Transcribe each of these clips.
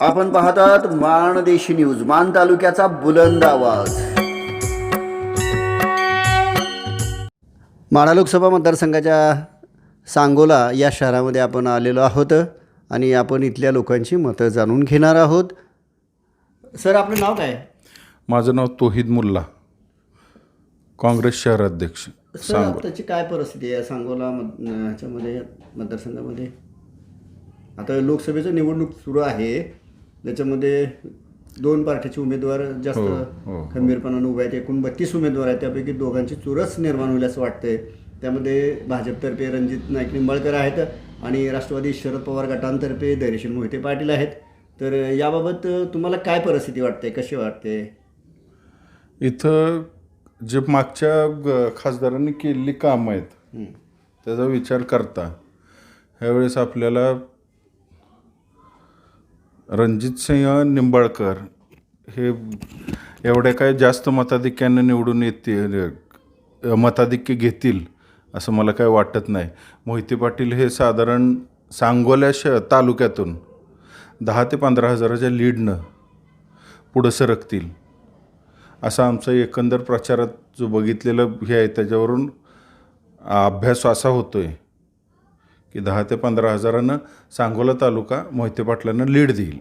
आपण पाहतात माणदेशी न्यूज मान तालुक्याचा बुलंद आवाज. माढा लोकसभा मतदारसंघाच्या सांगोला या शहरामध्ये आपण आलेलो आहोत आणि आपण इथल्या लोकांची मतं जाणून घेणार आहोत. सर आपलं नाव काय? माझं नाव तोहिद मुल्ला काँग्रेस शहराध्यक्ष सर सांगोला. आताची काय परिस्थिती आहे सांगोला मत ह्याच्यामध्ये मतदारसंघामध्ये? आता लोकसभेचं निवडणूक सुरू आहे. त्याच्यामध्ये दोन पार्टीचे उमेदवार जास्त हो, हो. खंबीरपणानं उभे आहेत. एकूण बत्तीस उमेदवार आहेत. त्यापैकी दोघांची चुरस निर्माण होईल असं वाटतंय. त्यामध्ये भाजपतर्फे रणजित नाईक निंबाळकर आहेत आणि राष्ट्रवादी शरद पवार गटांतर्फे धैर्यशील मोहिते पाटील आहेत. तर याबाबत तुम्हाला काय परिस्थिती वाटते? कशी वाटते? इथं जे मागच्या खासदारांनी केलेली कामं आहेत हं. त्याचा विचार करता. ह्यावेळेस आपल्याला रणजितसिंह निंबाळकर हे एवढ्या काय जास्त मताधिक्याने निवडून येतील मताधिक्य घेतील असं मला काय वाटत नाही. मोहिते पाटील हे साधारण सांगोल्या श तालुक्यातून दहा ते पंधरा हजाराच्या लीडनं पुढं सरकतील असा आमचा एकंदर प्रचारात जो बघितलेलं हे आहे त्याच्यावरून अभ्यास असा होतो आहे की दहा ते पंधरा हजारानं सांगोला तालुका मोहिते पाटलांना लीड देईल.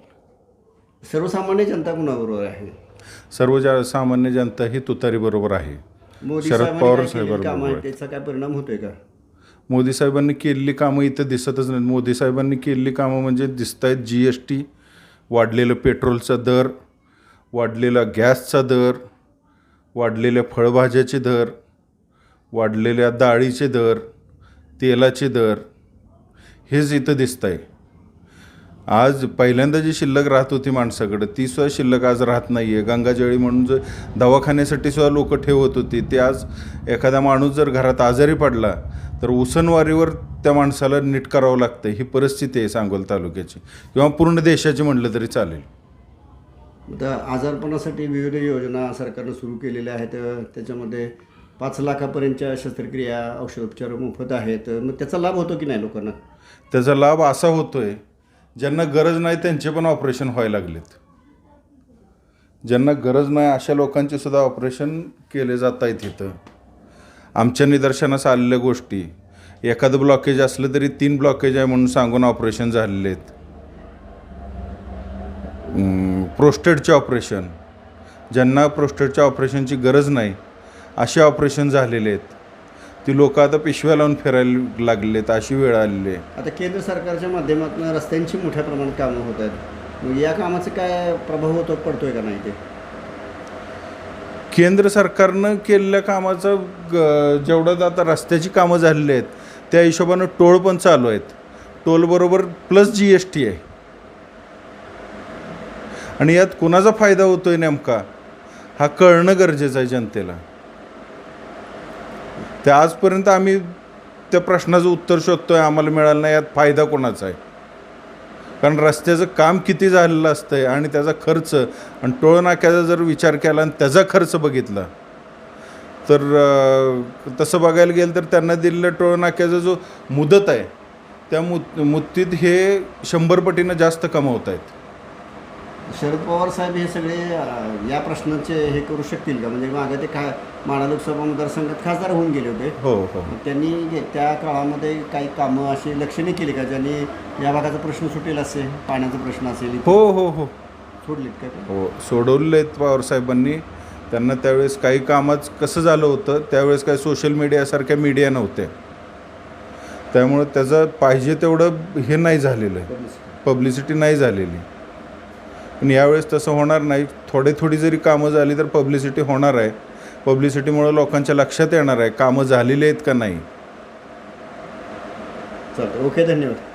सर्वसामान्य जनता कुणाबरोबर आहे? सर्व जा सामान्य जनता ही तुतारीबरोबर आहे. मोदी शरद पवार केलेली साहेबांबरोबर कामं आहेत, आहे. त्याचा काय परिणाम होतोय का? मोदी साहेबांनी केलेली कामं इथं दिसतच नाहीत. मोदी साहेबांनी केलेली कामं म्हणजे दिसत आहेत जी एस टी वाढलेलं पेट्रोलचा दर वाढलेला गॅसचा दर वाढलेल्या फळभाज्याचे दर वाढलेल्या डाळीचे दर तेलाचे दर हेच इथं दिसत आहे आज पहिल्यांदा जी शिल्लक राहत होती माणसाकडं ती सुद्धा शिल्लक आज राहत नाही आहे गंगाजळी म्हणून जर दवाखान्यासाठी सुद्धा लोक ठेवत होती ते आज एखादा माणूस जर घरात आजारी पडला तर उसनवारीवर त्या माणसाला नीट करावं लागतं ही परिस्थिती आहे सांगोल तालुक्याची. किंवा पूर्ण देशाची म्हटलं तरी चालेल. आता आजारपणासाठी विविध योजना सरकारनं सुरू केलेल्या आहेत. त्याच्यामध्ये पाच लाखापर्यंतच्या शस्त्रक्रिया औषधोपचार मोफत आहेत. मग त्याचा लाभ होतो की नाही लोकांना? त्याचा लाभ असा होतोय ज्यांना गरज नाही त्यांचे पण ऑपरेशन व्हायला लागलेत. ज्यांना गरज नाही अशा लोकांचे सुद्धा ऑपरेशन केले जात आहेत इथं. आमच्या निदर्शनास आलेल्या गोष्टी एखादं ब्लॉकेज असलं तरी तीन ब्लॉकेज आहे म्हणून सांगून ऑपरेशन झालेले आहेत प्रोस्टेटचे ऑपरेशन ज्यांना प्रोस्टेटच्या ऑपरेशनची गरज नाही असे ऑपरेशन झालेले आहेत ती लोक आता पिशव्या लावून फिरायला लागलेले आहेत अशी वेळ आलेली आहे. आता केंद्र सरकारच्या माध्यमातून रस्त्यांची मोठ्या प्रमाणात कामं होत आहेत. मग या कामाचा काय प्रभाव होतो पडतोय का नाही ते? केंद्र सरकारनं केलेल्या कामाचं ग जेवढं आता रस्त्याची कामं झालेली आहेत त्या हिशोबानं टोल पण चालू आहेत. टोलबरोबर प्लस जी एस टी आहे. आणि यात कुणाचा फायदा होतो आहे नेमका? हा कळणं गरजेचं आहे जनतेला. ते आजपर्यंत आम्ही त्या प्रश्नाचं उत्तर शोधतो आहे आम्हाला मिळालं नाही यात फायदा कोणाचा आहे? कारण रस्त्याचं काम किती झालेलं असतं आहे आणि त्याचा खर्च आणि टोळनाक्याचा जर विचार केला आणि त्याचा खर्च बघितला तर तसं बघायला गेलं तर त्यांना दिलेल्या टोळनाक्याचा जो मुदत आहे त्या मुद मुदतीत हे शंभर पटीनं जास्त कमावत आहेत शरद पवार साहेब हे सगळे अं, या प्रश्नाचे हे करू शकतील का? म्हणजे मागे ते खा माडा लोकसभा मतदारसंघात खासदार होऊन गेले होते. हो हो. मग त्यांनी गे- त्या काळामध्ये काही कामं अशी लक्षणे केली का? ज्यांनी या भागाचा प्रश्न सुटेल असेल पाण्याचा प्रश्न असेल हो हो हो. सोडलीत का ते? हो सोडवले आहेत पवारसाहेबांनी त्यांना त्यावेळेस काही कामात कसं झालं होतं त्यावेळेस काही सोशल मीडियासारख्या मीडिया नव्हत्या. त्यामुळं त्याचं पाहिजे तेवढं हे नाही झालेलं आहे. पब्लिसिटी नाही झालेली. पण यावेळेस तसं होणार नाही. थोडी थोडी जरी कामं झाली तर पब्लिसिटी होणार आहे. पब्लिसिटीमुळं लोकांच्या लक्षात येणार आहे. कामं झालेली आहेत का नाही. चालतं ओके धन्यवाद.